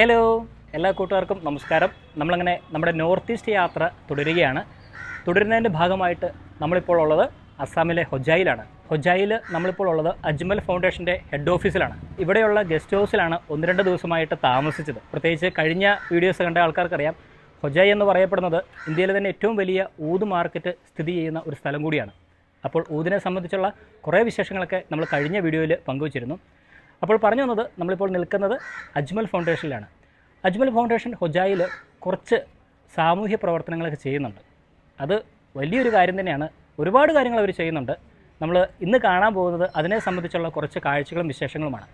Hello എല്ലാ കൂട്ടുകാർക്കും നമസ്കാരം. നമ്മളങ്ങനെ നമ്മുടെ നോർത്ത് ഈസ്റ്റ് യാത്ര തുടരുകയാണ്. തുടരുന്നതിന്റെ ഭാഗമായിട്ട് നമ്മളിപ്പോൾ ഉള്ളത് അസ്സാമിലെ ഹൊജായിലാണ്. ഹൊജായിൽ നമ്മളിപ്പോൾ ഉള്ളത് അജ്മൽ ഫൗണ്ടേഷന്റെ ഹെഡ് ഓഫീസിലാണ് ഇവിടെയുള്ള ഗസ്റ്റ് ഹൗസിലാണ് ഒന്ന് രണ്ട് ദിവസമായിട്ട് താമസിച്ചത്. പ്രത്യേകിച്ച് കഴിഞ്ഞ വീഡിയോസ് കണ്ട ആൾക്കാർക്കറിയാം. ഹൊജായി എന്ന് പറയപ്പെടുന്നത് ഇന്ത്യയിലെ തന്നെ ഏറ്റവും വലിയ ഊത് മാർക്കറ്റ് സ്ഥിതി ചെയ്യുന്ന ഒരു സ്ഥലം കൂടിയാണ്. അപ്പോൾ ഊതിനെ സംബന്ധിച്ചുള്ള കുറേ വിശേഷങ്ങളൊക്കെ നമ്മൾ കഴിഞ്ഞ വീഡിയോയിൽ പങ്കുവച്ചിരുന്നു. അപ്പോൾ പറഞ്ഞു വന്നത് നമ്മളിപ്പോൾ നിൽക്കുന്നത് അജ്മൽ ഫൗണ്ടേഷനിലാണ്. അജ്മൽ ഫൗണ്ടേഷൻ ഹൊജായിൽ കുറച്ച് സാമൂഹ്യ പ്രവർത്തനങ്ങളൊക്കെ ചെയ്യുന്നുണ്ട്. അത് വലിയൊരു കാര്യം തന്നെയാണ്. ഒരുപാട് കാര്യങ്ങൾ അവർ ചെയ്യുന്നുണ്ട്. നമ്മൾ ഇന്ന് കാണാൻ പോകുന്നത് അതിനെ സംബന്ധിച്ചുള്ള കുറച്ച് കാഴ്ചകളും വിശേഷങ്ങളുമാണ്.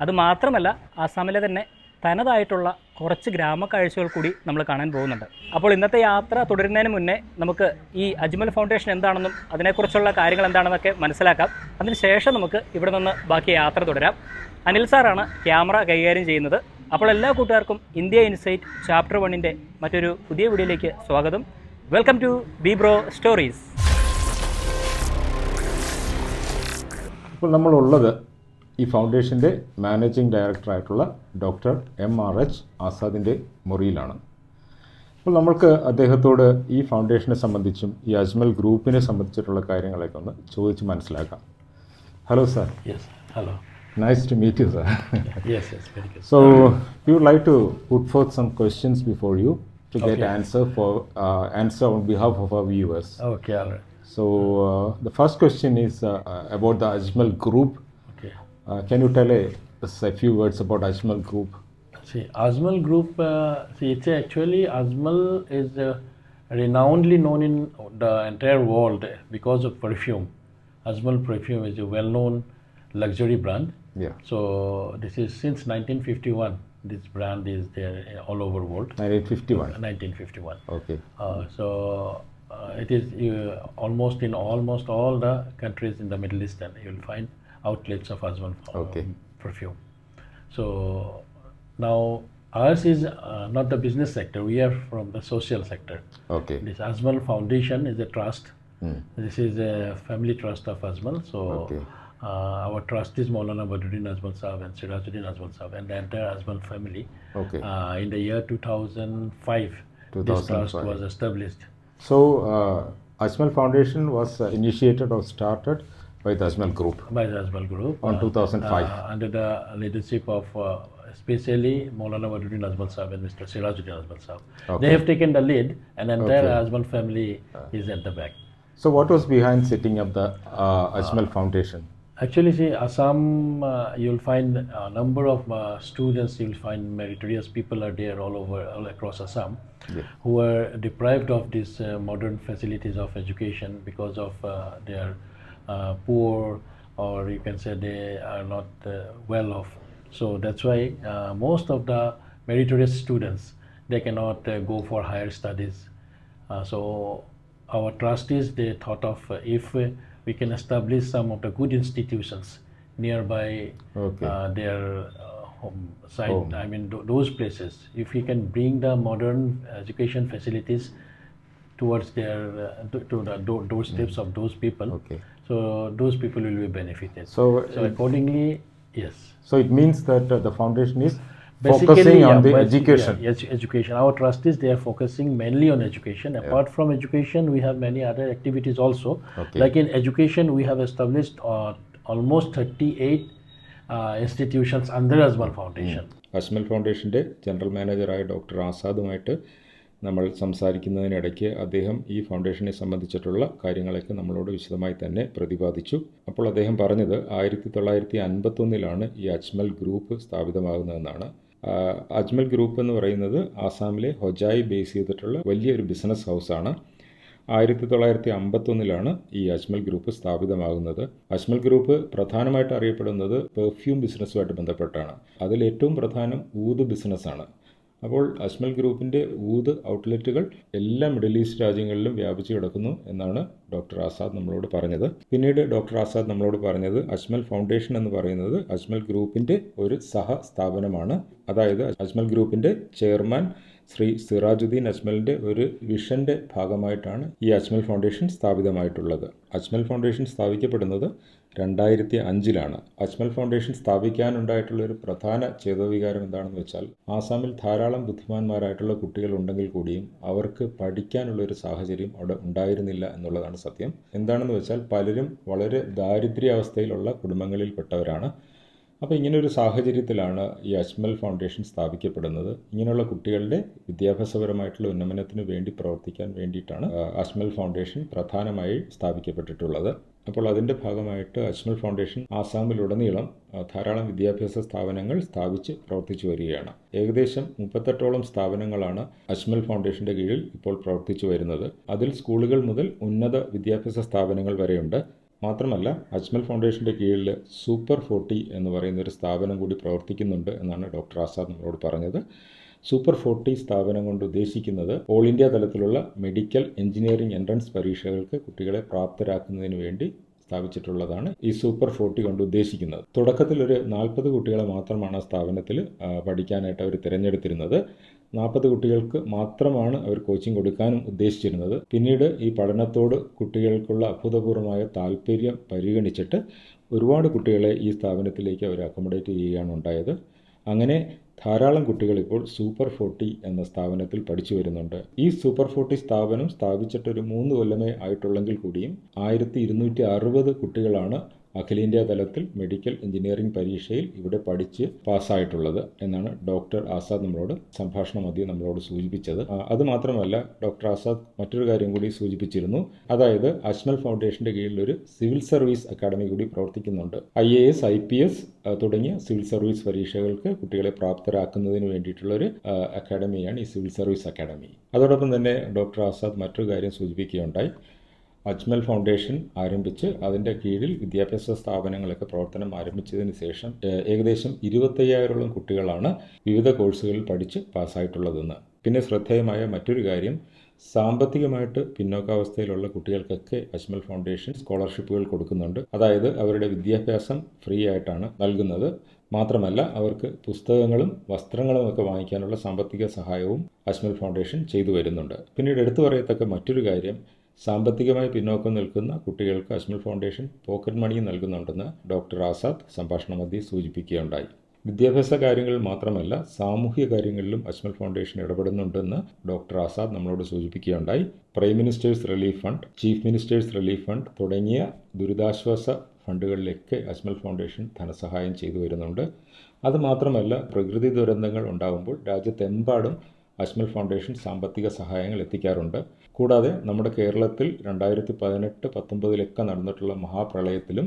അത് മാത്രമല്ല ആസാമിലെ തന്നെ തനതായിട്ടുള്ള കുറച്ച് ഗ്രാമക്കാഴ്ചകൾ കൂടി നമ്മൾ കാണാൻ പോകുന്നുണ്ട്. അപ്പോൾ ഇന്നത്തെ യാത്ര തുടരുന്നതിന് മുന്നേ നമുക്ക് ഈ അജ്മൽ ഫൗണ്ടേഷൻ എന്താണെന്നും അതിനെക്കുറിച്ചുള്ള കാര്യങ്ങൾ എന്താണെന്നൊക്കെ മനസ്സിലാക്കാം. അതിനുശേഷം നമുക്ക് ഇവിടെ നിന്ന് ബാക്കി യാത്ര തുടരാം. അനിൽ സാറാണ് ക്യാമറ കൈകാര്യം ചെയ്യുന്നത്. അപ്പോൾ എല്ലാ കൂട്ടുകാർക്കും ഇന്ത്യ ഇൻസൈറ്റ് ചാപ്റ്റർ വണ്ണിന്റെ മറ്റൊരു പുതിയ വീഡിയോയിലേക്ക് സ്വാഗതം. Welcome to B bro stories. ഇപ്പോൾ നമ്മളുള്ളത് ഈ ഫൗണ്ടേഷന്റെ മാനേജിംഗ് ഡയറക്ടറായിട്ടുള്ള ഡോക്ടർ എം ആർ എച്ച് ആസാദിന്റെ മുറിയിലാണ്. അപ്പോൾ നമ്മൾക്ക് അദ്ദേഹത്തോട് ഈ ഫൗണ്ടേഷനെ സംബന്ധിച്ചും ഈ അജ്മൽ ഗ്രൂപ്പിനെ സംബന്ധിച്ചിട്ടുള്ള കാര്യങ്ങളൊക്കെ ഒന്ന് ചോദിച്ച് മനസ്സിലാക്കാം. Hello sir. Yes hello. Nice to meet you, sir. yes, yes, very good. So, we would like to put forth some questions before you to get answer for uh, answer on behalf of our viewers. Okay, all right. So, uh, the first question is uh, uh about the Ajmal Group. Okay. Uh, can you tell a- us a few words about Ajmal Group? See, Ajmal Group, uh, see, it's actually, Ajmal is uh, renownedly known in the entire world because of perfume. Ajmal perfume is a well known luxury brand yeah, So this is since 1951. This brand is there all over world. 1951. 1951. Okay. Uh, so uh, it is uh, almost in almost all the countries in the Middle East, and you will find outlets of Ajmal uh, Okay. perfume. So now ours is uh, not the business sector; we are from the social sector. Okay. This Ajmal Foundation is a trust. Hmm. This is a family trust of Ajmal. So Okay. Uh, our trustees Maulana Badruddin Ajmal Sahab and Sirajuddin Ajmal Sahab and the entire Ajmal family. Okay. Uh, in the year 2005, this trust was established. So uh, Ajmal Foundation was uh, initiated or started by the Ajmal Group by the Ajmal Group on uh, 2005. uh, under the leadership of uh, especially Maulana Badruddin Ajmal Sahab and Mr. Sirajuddin Ajmal Sahab. Okay. They have taken the lead, and entire Okay. Ajmal family is at the back. So what was behind setting up the uh, Ajmal Foundation? Actually, see, Assam, uh, you'll find a number of uh, students, you'll find meritorious people are there all over, all across Assam, Yeah. who are deprived of these uh, modern facilities of education because of uh, their uh, poor, or you can say they are not uh, well off. So that's why uh, most of the meritorious students they cannot uh, go for higher studies. Uh, so our trustees they thought of uh, if we can establish some of the good institutions nearby Okay. uh, their uh, home site. Home. I mean th- those places. If we can bring the modern education facilities towards their uh, to, to the do- doorsteps of those people, Okay. so those people will be benefited. So, So accordingly, yes. so it means that uh, the foundation is Basically, focusing yeah, on the education. Yeah, yes, education. Our trust is they are focusing mainly on education. Apart from education, we have many other activities also. Okay. Like in education, we have established uh, almost 38 uh, institutions under Asmal Foundation. asmal foundation Ajmal ഫൗണ്ടേഷന്റെ general മാനേജറായ doctor ആസാദുമായിട്ട് നമ്മൾ സംസാരിക്കുന്നതിനിടയ്ക്ക് അദ്ദേഹം ഈ ഫൗണ്ടേഷനെ സംബന്ധിച്ചിട്ടുള്ള കാര്യങ്ങളൊക്കെ നമ്മളോട് വിശദമായി തന്നെ പ്രതിപാദിച്ചു അപ്പോൾ അദ്ദേഹം പറഞ്ഞത് ആയിരത്തി തൊള്ളായിരത്തി അൻപത്തൊന്നിലാണ് ഈ അജ്മൽ ഗ്രൂപ്പ് സ്ഥാപിതമാകുന്നതെന്നാണ് അജ്മൽ ഗ്രൂപ്പ് എന്ന് പറയുന്നത് ആസാമിലെ ഹൊജായി ബേസ് ചെയ്തിട്ടുള്ള വലിയൊരു ബിസിനസ് ഹൗസാണ് ആയിരത്തി തൊള്ളായിരത്തി അമ്പത്തൊന്നിലാണ് ഈ അജ്മൽ ഗ്രൂപ്പ് സ്ഥാപിതമാകുന്നത്. അജ്മൽ ഗ്രൂപ്പ് പ്രധാനമായിട്ട് അറിയപ്പെടുന്നത് പെർഫ്യൂം ബിസിനസ്സുമായിട്ട് ബന്ധപ്പെട്ടാണ്. അതിൽ ഏറ്റവും പ്രധാനം ഊത് ബിസിനസ്സാണ് അപ്പോൾ അജ്മൽ ഗ്രൂപ്പിന്റെ ഊത് ഔട്ട്ലെറ്റുകൾ എല്ലാ മിഡിൽ ഈസ്റ്റ് രാജ്യങ്ങളിലും വ്യാപിച്ചു കിടക്കുന്നു എന്നാണ് ഡോക്ടർ ആസാദ് നമ്മളോട് പറഞ്ഞത്. പിന്നീട് ഡോക്ടർ ആസാദ് നമ്മളോട് പറഞ്ഞത് അജ്മൽ ഫൗണ്ടേഷൻ എന്ന് പറയുന്നത് അജ്മൽ ഗ്രൂപ്പിന്റെ ഒരു സഹ സ്ഥാപനമാണ് അതായത് അജ്മൽ ഗ്രൂപ്പിന്റെ ചെയർമാൻ ശ്രീ സിറാജുദ്ദീൻ അജ്മലിന്റെ ഒരു വിഷന്റെ ഭാഗമായിട്ടാണ് ഈ അജ്മൽ ഫൗണ്ടേഷൻ സ്ഥാപിതമായിട്ടുള്ളത്. അജ്മൽ ഫൗണ്ടേഷൻ സ്ഥാപിക്കപ്പെടുന്നത് രണ്ടായിരത്തി അഞ്ചിലാണ് അജ്മൽ ഫൗണ്ടേഷൻ സ്ഥാപിക്കാനുണ്ടായിട്ടുള്ള ഒരു പ്രധാന ചേതോവികാരം എന്താണെന്ന് വെച്ചാൽ ആസാമിൽ ധാരാളം ബുദ്ധിമാന്മാരായിട്ടുള്ള കുട്ടികൾ ഉണ്ടെങ്കിൽ കൂടിയും അവർക്ക് പഠിക്കാനുള്ള ഒരു സാഹചര്യം അവിടെ ഉണ്ടായിരുന്നില്ല എന്നുള്ളതാണ് സത്യം. എന്താണെന്ന് വെച്ചാൽ പലരും വളരെ ദാരിദ്ര്യാവസ്ഥയിലുള്ള കുടുംബങ്ങളിൽപ്പെട്ടവരാണ്. അപ്പോൾ ഇങ്ങനെ ഒരു സാഹചര്യത്തിലാണ് ഈ അജ്മൽ ഫൗണ്ടേഷൻ സ്ഥാപിക്കപ്പെടുന്നത്. ഇങ്ങനെയുള്ള കുട്ടികളുടെ വിദ്യാഭ്യാസപരമായിട്ടുള്ള ഉന്നമനത്തിന് വേണ്ടി പ്രവർത്തിക്കാൻ വേണ്ടിയിട്ടാണ് അജ്മൽ ഫൗണ്ടേഷൻ പ്രധാനമായി സ്ഥാപിക്കപ്പെട്ടിട്ടുള്ളത്. അപ്പോൾ അതിന്റെ ഭാഗമായിട്ട് അജ്മൽ ഫൗണ്ടേഷൻ ആസാമിലുടനീളം ധാരാളം വിദ്യാഭ്യാസ സ്ഥാപനങ്ങൾ സ്ഥാപിച്ച് പ്രവർത്തിച്ചു വരികയാണ്. ഏകദേശം മുപ്പത്തെട്ടോളം സ്ഥാപനങ്ങളാണ് അജ്മൽ ഫൗണ്ടേഷന്റെ കീഴിൽ ഇപ്പോൾ പ്രവർത്തിച്ചു വരുന്നത്. അതിൽ സ്കൂളുകൾ മുതൽ ഉന്നത വിദ്യാഭ്യാസ സ്ഥാപനങ്ങൾ വരെയുണ്ട്. മാത്രമല്ല അജ്മൽ ഫൗണ്ടേഷന്റെ കീഴിൽ സൂപ്പർ ഫോർട്ടി എന്ന് പറയുന്ന ഒരു സ്ഥാപനം കൂടി പ്രവർത്തിക്കുന്നുണ്ട് എന്നാണ് ഡോക്ടർ ആസാദ് നമ്മളോട് പറഞ്ഞത്. സൂപ്പർ ഫോർട്ടി സ്ഥാപനം കൊണ്ട് ഉദ്ദേശിക്കുന്നത് ഓൾ ഇന്ത്യ തലത്തിലുള്ള മെഡിക്കൽ എഞ്ചിനീയറിംഗ് എൻട്രൻസ് പരീക്ഷകൾക്ക് കുട്ടികളെ പ്രാപ്തരാക്കുന്നതിന് വേണ്ടി സ്ഥാപിച്ചിട്ടുള്ളതാണ് ഈ സൂപ്പർ ഫോർട്ടി കൊണ്ട് ഉദ്ദേശിക്കുന്നത്. തുടക്കത്തിൽ ഒരു നാൽപ്പത് കുട്ടികളെ മാത്രമാണ് സ്ഥാപനത്തിൽ പഠിക്കാനായിട്ട് അവർ തിരഞ്ഞെടുത്തിരുന്നത്. നാൽപ്പത് കുട്ടികൾക്ക് മാത്രമാണ് അവർ കോച്ചിങ് കൊടുക്കാനും ഉദ്ദേശിച്ചിരുന്നത്. പിന്നീട് ഈ പഠനത്തോട് കുട്ടികൾക്കുള്ള അഭൂതപൂർവമായ താല്പര്യം പരിഗണിച്ചിട്ട് ഒരുപാട് കുട്ടികളെ ഈ സ്ഥാപനത്തിലേക്ക് അവർ അക്കോമഡേറ്റ് ചെയ്യുകയാണ് ഉണ്ടായത്. അങ്ങനെ ധാരാളം കുട്ടികൾ ഇപ്പോൾ സൂപ്പർ ഫോർട്ടി എന്ന സ്ഥാപനത്തിൽ പഠിച്ചു വരുന്നുണ്ട്. ഈ സൂപ്പർ ഫോർട്ടി സ്ഥാപനം സ്ഥാപിച്ചിട്ട് ഒരു മൂന്ന് കൊല്ലമേ ആയിട്ടുള്ളെങ്കിൽ കൂടിയും ആയിരത്തി ഇരുന്നൂറ്റി അറുപത് കുട്ടികളാണ് അഖിലേന്ത്യാ തലത്തിൽ മെഡിക്കൽ എഞ്ചിനീയറിംഗ് പരീക്ഷയിൽ ഇവിടെ പഠിച്ച് പാസ്സായിട്ടുള്ളത് എന്നാണ് ഡോക്ടർ ആസാദ് നമ്മളോട് സംഭാഷണം മധ്യം നമ്മളോട് സൂചിപ്പിച്ചത്. അത് മാത്രമല്ല ഡോക്ടർ ആസാദ് മറ്റൊരു കാര്യം കൂടി സൂചിപ്പിച്ചിരുന്നു. അതായത് അജ്മൽ ഫൗണ്ടേഷന്റെ കീഴിൽ ഒരു സിവിൽ സർവീസ് അക്കാദമി കൂടി പ്രവർത്തിക്കുന്നുണ്ട്. I A S I P S തുടങ്ങിയ സിവിൽ സർവീസ് പരീക്ഷകൾക്ക് കുട്ടികളെ പ്രാപ്തരാക്കുന്നതിന് വേണ്ടിയിട്ടുള്ള ഒരു അക്കാദമിയാണ് ഈ സിവിൽ സർവീസ് അക്കാദമി അതോടൊപ്പം തന്നെ ഡോക്ടർ ആസാദ് മറ്റൊരു കാര്യം സൂചിപ്പിക്കുകയുണ്ടായി. അജ്മൽ ഫൗണ്ടേഷൻ ആരംഭിച്ച് അതിന്റെ കീഴിൽ വിദ്യാഭ്യാസ സ്ഥാപനങ്ങളൊക്കെ പ്രവർത്തനം ആരംഭിച്ചതിന് ശേഷം ഏകദേശം ഇരുപത്തയ്യായിരോളം കുട്ടികളാണ് വിവിധ കോഴ്സുകളിൽ പഠിച്ച് പാസ്സായിട്ടുള്ളതെന്ന്. പിന്നെ ശ്രദ്ധേയമായ മറ്റൊരു കാര്യം സാമ്പത്തികമായിട്ട് പിന്നോക്കാവസ്ഥയിലുള്ള കുട്ടികൾക്കൊക്കെ അജ്മൽ ഫൗണ്ടേഷൻ സ്കോളർഷിപ്പുകൾ കൊടുക്കുന്നുണ്ട്. അതായത് അവരുടെ വിദ്യാഭ്യാസം ഫ്രീ ആയിട്ടാണ് നൽകുന്നത്. മാത്രമല്ല അവർക്ക് പുസ്തകങ്ങളും വസ്ത്രങ്ങളും ഒക്കെ വാങ്ങിക്കാനുള്ള സാമ്പത്തിക സഹായവും അജ്മൽ ഫൗണ്ടേഷൻ ചെയ്തു വരുന്നുണ്ട്. പിന്നീട് എടുത്തു പറയത്തക്ക മറ്റൊരു കാര്യം സാമ്പത്തികമായി പിന്നോക്കം നിൽക്കുന്ന കുട്ടികൾക്ക് അജ്മൽ ഫൗണ്ടേഷൻ പോക്കറ്റ് മണി നൽകുന്നുണ്ടെന്ന് ഡോക്ടർ ആസാദ് സംഭാഷണ മധ്യേ സൂചിപ്പിക്കുകയുണ്ടായി. വിദ്യാഭ്യാസ കാര്യങ്ങളിൽ മാത്രമല്ല സാമൂഹ്യ കാര്യങ്ങളിലും അജ്മൽ ഫൗണ്ടേഷൻ ഇടപെടുന്നുണ്ടെന്ന് ഡോക്ടർ ആസാദ് നമ്മളോട് സൂചിപ്പിക്കുകയുണ്ടായി. Prime ministers relief fund chief ministers relief fund തുടങ്ങിയ ദുരിതാശ്വാസ ഫണ്ടുകളിലൊക്കെ അജ്മൽ ഫൗണ്ടേഷൻ ധനസഹായം ചെയ്തു വരുന്നുണ്ട്. അതുമാത്രമല്ല പ്രകൃതി ദുരന്തങ്ങൾ ഉണ്ടാകുമ്പോൾ രാജ്യത്തെമ്പാടും അജ്മൽ ഫൗണ്ടേഷൻ സാമ്പത്തിക സഹായങ്ങൾ എത്തിക്കാറുണ്ട്. കൂടാതെ നമ്മുടെ കേരളത്തിൽ രണ്ടായിരത്തി പതിനെട്ട് പത്തൊമ്പതിലൊക്കെ നടന്നിട്ടുള്ള മഹാപ്രളയത്തിലും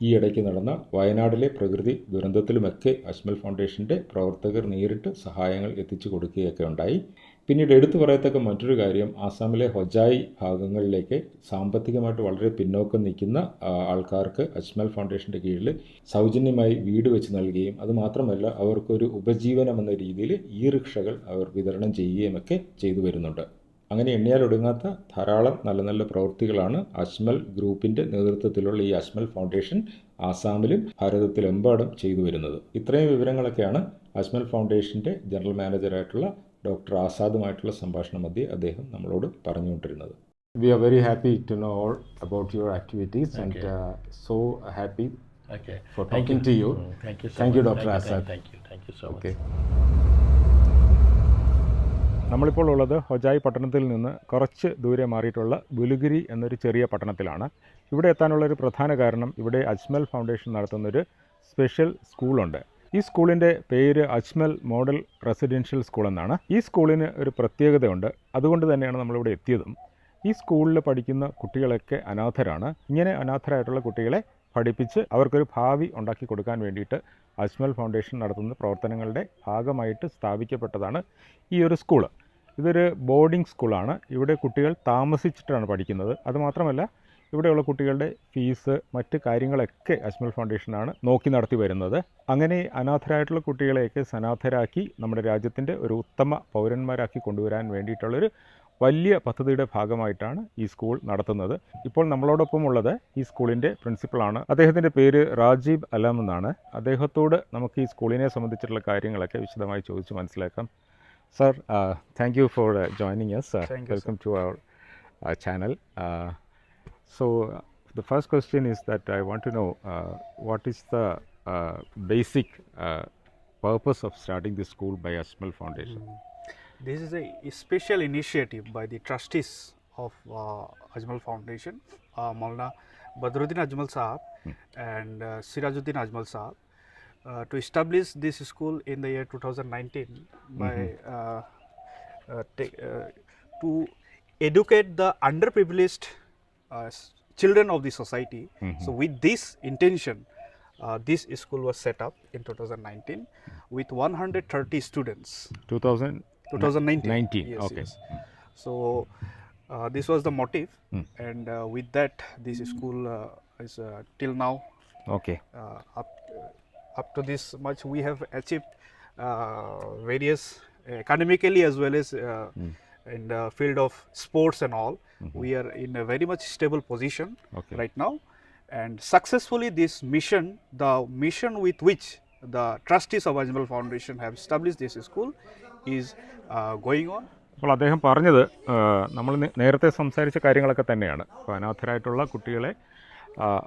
ഈ ഇടയ്ക്ക് നടന്ന വയനാടിലെ പ്രകൃതി ദുരന്തത്തിലുമൊക്കെ അജ്മൽ ഫൗണ്ടേഷന്റെ പ്രവർത്തകർ നേരിട്ട് സഹായങ്ങൾ എത്തിച്ചു കൊടുക്കുകയൊക്കെ ഉണ്ടായി. പിന്നീട് എടുത്തു പറയത്തക്ക മറ്റൊരു കാര്യം ആസാമിലെ ഹൊജായി ഭാഗങ്ങളിലേക്ക് സാമ്പത്തികമായിട്ട് വളരെ പിന്നോക്കം നിൽക്കുന്ന ആൾക്കാർക്ക് അജ്മൽ ഫൗണ്ടേഷന്റെ കീഴിൽ സൗജന്യമായി വീട് വെച്ച് നൽകുകയും അതുമാത്രമല്ല അവർക്കൊരു ഉപജീവനം എന്ന രീതിയിൽ ഈ റിക്ഷകൾ അവർ വിതരണം ചെയ്യുകയുമൊക്കെ ചെയ്തു വരുന്നുണ്ട്. അങ്ങനെ എണ്ണിയാൽ ഒടുങ്ങാത്ത ധാരാളം നല്ല നല്ല പ്രവൃത്തികളാണ് അജ്മൽ ഗ്രൂപ്പിന്റെ നേതൃത്വത്തിലുള്ള ഈ അജ്മൽ ഫൗണ്ടേഷൻ ആസാമിലും ഭാരതത്തിലെമ്പാടും ചെയ്തു വരുന്നത്. ഇത്രയും വിവരങ്ങളൊക്കെയാണ് അജ്മൽ ഫൗണ്ടേഷന്റെ ജനറൽ മാനേജറായിട്ടുള്ള ഡോക്ടർ ആസാദുമായിട്ടുള്ള സംഭാഷണം മധ്യേ അദ്ദേഹം നമ്മളോട് പറഞ്ഞുകൊണ്ടിരുന്നത്. We are very happy to know all about your activities and so happy so happy Okay. for Thank talking to you. Thank Thank you so നമ്മളിപ്പോൾ ഉള്ളത് ഹൊജായി പട്ടണത്തിൽ നിന്ന് കുറച്ച് ദൂരെ മാറിയിട്ടുള്ള ബുലുഗിരി എന്നൊരു ചെറിയ പട്ടണത്തിലാണ്. ഇവിടെ എത്താനുള്ള ഒരു പ്രധാന കാരണം ഇവിടെ അജ്മൽ ഫൗണ്ടേഷൻ നടത്തുന്നൊരു സ്പെഷ്യൽ സ്കൂളുണ്ട്. ഈ സ്കൂളിന്റെ പേര് അജ്മൽ മോഡൽ റെസിഡൻഷ്യൽ സ്കൂൾ എന്നാണ്. ഈ സ്കൂളിന് ഒരു പ്രത്യേകതയുണ്ട്. അതുകൊണ്ട് തന്നെയാണ് നമ്മളിവിടെ എത്തിയതും. ഈ സ്കൂളിൽ പഠിക്കുന്ന കുട്ടികളൊക്കെ അനാഥരാണ്. ഇങ്ങനെ അനാഥരായിട്ടുള്ള കുട്ടികളെ പഠിപ്പിച്ച് അവർക്കൊരു ഭാവി ഉണ്ടാക്കി കൊടുക്കാൻ വേണ്ടിയിട്ട് അജ്മൽ ഫൗണ്ടേഷൻ നടത്തുന്ന പ്രവർത്തനങ്ങളുടെ ഭാഗമായിട്ട് സ്ഥാപിക്കപ്പെട്ടതാണ് ഈ ഒരു സ്കൂൾ. ഇതൊരു ബോർഡിംഗ് സ്കൂളാണ്. ഇവിടെ കുട്ടികൾ താമസിച്ചിട്ടാണ് പഠിക്കുന്നത്. അതുമാത്രമല്ല ഇവിടെയുള്ള കുട്ടികളുടെ ഫീസ് മറ്റ് കാര്യങ്ങളൊക്കെ അജ്മൽ ഫൗണ്ടേഷനാണ് നോക്കി നടത്തി വരുന്നത്. അങ്ങനെ അനാഥരായിട്ടുള്ള കുട്ടികളെയൊക്കെ സനാഥരാക്കി നമ്മുടെ രാജ്യത്തിന്റെ ഒരു ഉത്തമ പൗരന്മാരാക്കി കൊണ്ടുവരാൻ വേണ്ടിയിട്ടുള്ളൊരു വലിയ പദ്ധതിയുടെ ഭാഗമായിട്ടാണ് ഈ സ്കൂൾ നടത്തുന്നത്. ഇപ്പോൾ നമ്മളോടൊപ്പം ഉള്ളത് ഈ സ്കൂളിന്റെ പ്രിൻസിപ്പളാണ്. അദ്ദേഹത്തിന്റെ പേര് രാജീവ് അലം എന്നാണ്. അദ്ദേഹത്തോട് നമുക്ക് ഈ സ്കൂളിനെ സംബന്ധിച്ചിട്ടുള്ള കാര്യങ്ങളൊക്കെ വിശദമായി ചോദിച്ച് മനസ്സിലാക്കാം. Sir thank you for joining yes welcome to our channel so the first question is that I want to know what is the basic purpose of starting the school by Ajmal foundation This is a special initiative by the trustees of uh, Ajmal Foundation, uh, Maulana Badruddin Ajmal Saab and uh, Sirajuddin Ajmal Saab, uh, to establish this school in the year 2019 by uh, uh, uh, to educate the underprivileged uh, children of the society. So, with this intention, uh, this school was set up in 2019 with 130 students. 2019. 2019. 19, Yes, okay. yes. So uh, this was the motive, and uh, with that, this school uh, is uh, till now Okay. uh, up up to this much we have achieved uh, various academically as well as uh, in the field of sports and all. We are in a very much stable position Okay. right now, and successfully this mission, the mission with which the trustees of Ajmal Foundation have established this school, is going on. അപ്പോൾ അദ്ദേഹം പറഞ്ഞത് നമ്മൾ നേരത്തെ സംസാരിച്ച കാര്യങ്ങളൊക്കെ തന്നെയാണ്. അപ്പോൾ അനാഥരായിട്ടുള്ള കുട്ടികളെ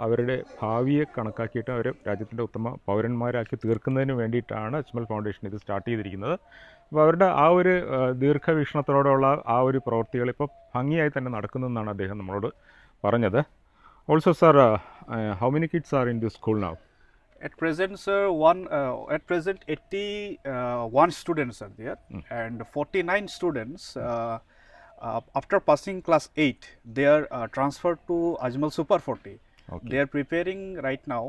അവരുടെ ഭാവിയെ കണക്കാക്കിയിട്ട് അവർ രാജ്യത്തിന്റെ ഉത്തമ പൗരന്മാരാക്കി തീർക്കുന്നതിന് വേണ്ടിയിട്ടാണ് അജ്മൽ ഫൗണ്ടേഷൻ ഇത് സ്റ്റാർട്ട് ചെയ്തിരിക്കുന്നത്. അപ്പോൾ അവരുടെ ആ ഒരു ദീർഘവീക്ഷണത്തോടെയുള്ള ആ ഒരു പ്രവൃത്തികൾ ഇപ്പോൾ ഭംഗിയായി തന്നെ നടക്കുന്നതെന്നാണ് അദ്ദേഹം നമ്മളോട് പറഞ്ഞത്. Also sir how many kids are in this school now At present, sir, one uh, at present 81 students are there, and 49 students. Uh, uh, after passing class 8, they are uh, transferred to Ajmal Super 40. They are preparing right now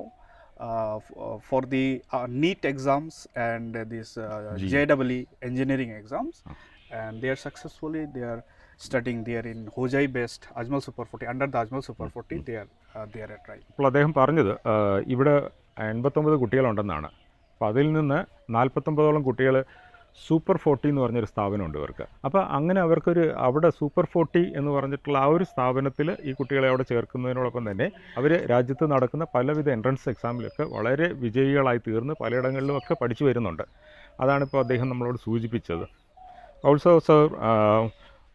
uh, f- uh, for the uh, NEET exams and uh, this uh, JEE engineering exams, and they are successfully they are studying there in Hojai based Ajmal Super 40 under the Ajmal Super 40. They are uh, they are at right. അപ്പോൾ അദ്ദേഹം പറഞ്ഞത് ആ, ഇവിടെ എൺപത്തൊമ്പത് കുട്ടികളുണ്ടെന്നാണ്. അപ്പോൾ അതിൽ നിന്ന് നാൽപ്പത്തൊമ്പതോളം കുട്ടികൾ സൂപ്പർ ഫോർട്ടി എന്ന് പറഞ്ഞൊരു സ്ഥാപനമുണ്ട് ഇവർക്ക്. അപ്പോൾ അങ്ങനെ അവർക്കൊരു അവിടെ സൂപ്പർ ഫോർട്ടി എന്ന് പറഞ്ഞിട്ടുള്ള ആ ഒരു സ്ഥാപനത്തിൽ ഈ കുട്ടികളെ അവിടെ ചേർക്കുന്നതിനോടൊപ്പം തന്നെ അവർ രാജ്യത്ത് നടക്കുന്ന പലവിധ എൻട്രൻസ് എക്സാമിലൊക്കെ വളരെ വിജയികളായി തീർന്ന് പലയിടങ്ങളിലുമൊക്കെ പഠിച്ചു വരുന്നുണ്ട്. അതാണിപ്പോൾ അദ്ദേഹം നമ്മളോട് സൂചിപ്പിച്ചത്. Also sir